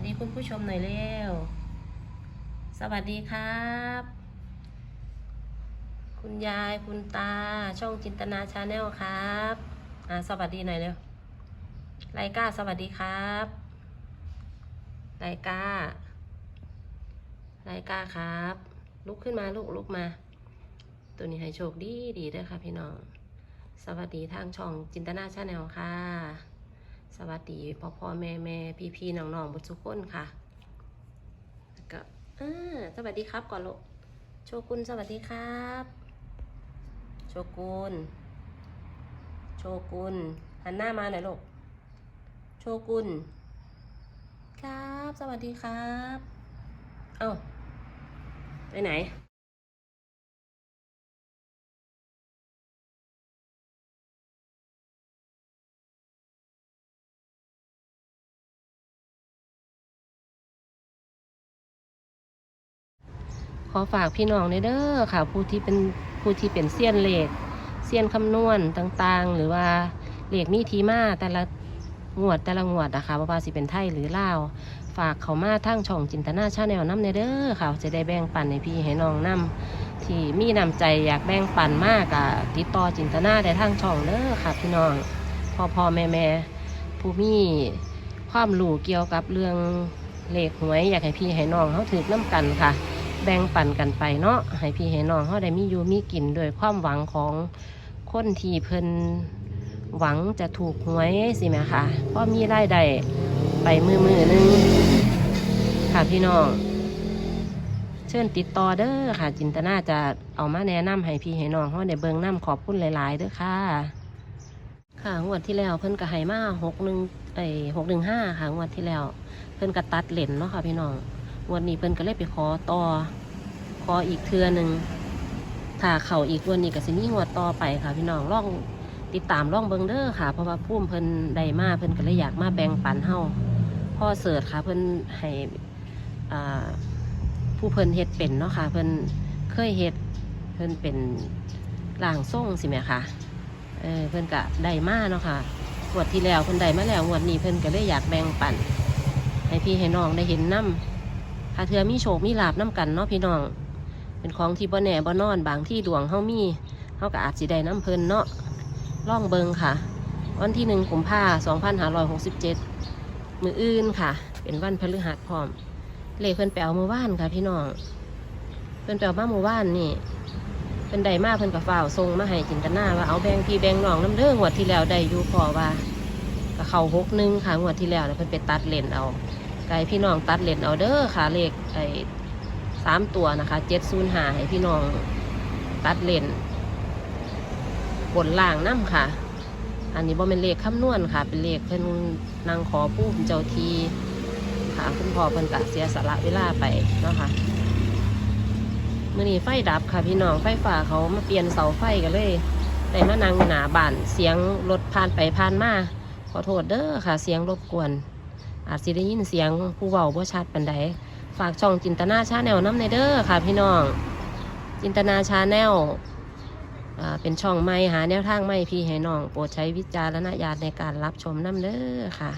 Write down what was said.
วัสดีคุณผู้ชมหน่อยเร็ว สวัสดีครับ คุณยายคุณตาช่องจินตนาชาแนลครับอ่าสวัสดีหน่อยเร็วไลกาสวัสดีครับไลกาไลกาครับ ลุกขึ้นมาลูกลุกมา ตัวนี้ให้โชคดีดีด้วยค่ะพี่น้อง สวัสดีทางช่องจินตนาชาแนลค่ะ สวัสดีพ่อพ่อแม่แม่พี่พี่น้องน้องบุทุกคนค่ะแล้วก็อ่าสวัสดีครับก่อนลูกโชกุนสวัสดีครับ โชกุนโชกุนหันหน้ามาหน่อยลูกโชกุนครับ สวัสดีครับ เอ้าไปไหน ขอฝากพี่น้องในเด้อค่ะ ผู้ที่เป็นผู้ที่เป็นเซียนเลขเซียนคำนวณต่างๆ หรือว่าเลขมีทีมาแต่ละงวดแต่ละงวดนะคะว่าสิเป็นไทยหรือลาวฝากเขามาทั้งช่องจินตนาชาแนลน้ำในเด้อค่ะจะได้แบ่งปันให้พี่ให้น้องน้ำที่มีน้ำใจอยากแบ่งปันมากอะติดต่อจินตนาได้ทั้งช่องเด้อค่ะ พี่น้องพ่อพ่อแม่แม่ผู้มีความรู้เกี่ยวกับเรื่องเลขหวยอยากให้พี่ให้น้องเขาถือน้ำกันค่ะ บ่งปันกันไปเนาะให้พี่ให้น้องเขาได้มีอยู่มีกินโดวยความหวังของคนที่เพิ่นหวังจะถูกหวยสิแม่ค่ะเพราะมีรายได้ไปมือมือหนึงค่ะพี่น้องเชิญติดต่อเด้อค่ะ จินตนาจะเอามาแนะนำให้พี่ให้น้องเขาได้เบิงน้ำขอบคุณหลาย ๆเด้อค่ะ ค่ะงวดที่แล้วเพิ่นก็ให้มาหกหนึ่งไอหกหนึ่งห้าค่ะงวดที่แล้ว เพิ่นก็ตัดเลนเนาะค่ะพี่น้องวันนี้เพิ่นก็เลยไปขอต่อ ออีกเทือหนึ่งถ้าเข่าอีกวันนี้ก็สิมีงวดต่อไปค่ะ พี่น้องล่องติดตามล่องเบิงเด้อค่ะ เพราะว่าพุ่มเพิ่นไดมาเพิ่นก็เลยอยากมาแบ่งปันเฮาพ่อเสิร์ชค่ะเพิ่นให้ผู้เพิ่นเฮ็ดเป็นเนาะค่ะ เพิ่นเคยเฮ็ดเพิ่นเป็นล่างส่งสิแม่ค่ะเออเพิ่นก็ได้มาเนาะค่ะงวดที่แล้วเพิ่นได้มาแล้วงวดนี้เพิ่นก็เลยอยากแบ่งปันให้พี่ให้น้องได้เห็นน้ำถ้าเธอมีโชคมีลาบน้ำกันเนาะพี่น้อง เป็นของที่บ่แน่บ่นอนบางที่ดวงเฮามีเฮาก็อาจสิได้น้ำเพลินเนาะล่องเบิงค่ะ วันที่หนึ่งกุมภาสองพันห้าร้อยหกสิบเจ็ดมืออื่นค่ะ เป็นวันพฤหัสพร้อม เลขเพิ่นแปลวมือว่านค่ะ พี่น้องเพิ่นแปลวมามือว่านนี่เพิ่นได้มากเพิ่นกับฝ่าวทรงมาให้จินตนาว่าเอาแบงพี่แบงน้องน้ำเด้องวดที่แล้วได้อยู่พอว่าก็เขาหกหนึ่งค่ะงวดที่แล้วนะเพิ่นไปตัดเลนเอาไก่พี่น้องตัดเลนเอาเด้อค่ะเลขไอ สามตัวนะคะเจ็ดศูนย์หาให้พี่น้องตัดเลนบนล่างน้ำค่ะ อันนี้บ่เป็นเลขคำนวณค่ะ เป็นเลขเพิ่นนางขอผู้เจ้าทีค่ะคุณพ่อเพิ่นกะเสียสละเวลาไปเนาะค่ะมื่อนี้ไฟดับค่ะพี่น้องไฟฟ้าเขามาเปลี่ยนเสาไฟกันเลยแต่มานั่งหนาบ้านเสียงรถผ่านไปผ่านมาขอโทษเด้อค่ะ เสียงรบกวน อาจสิได้ยินเสียงผู้เว้าบ่ชัดปานใด ฝากช่องจินตนาชาแนลน้ำในเด้อค่ะพี่น้อง จินตนาชาแนลเป็นช่องใหม่หาแนวทางใหม่พี่ให้น้อง โปรดใช้วิจารณญาณในการรับชมน้ำเด้อค่ะ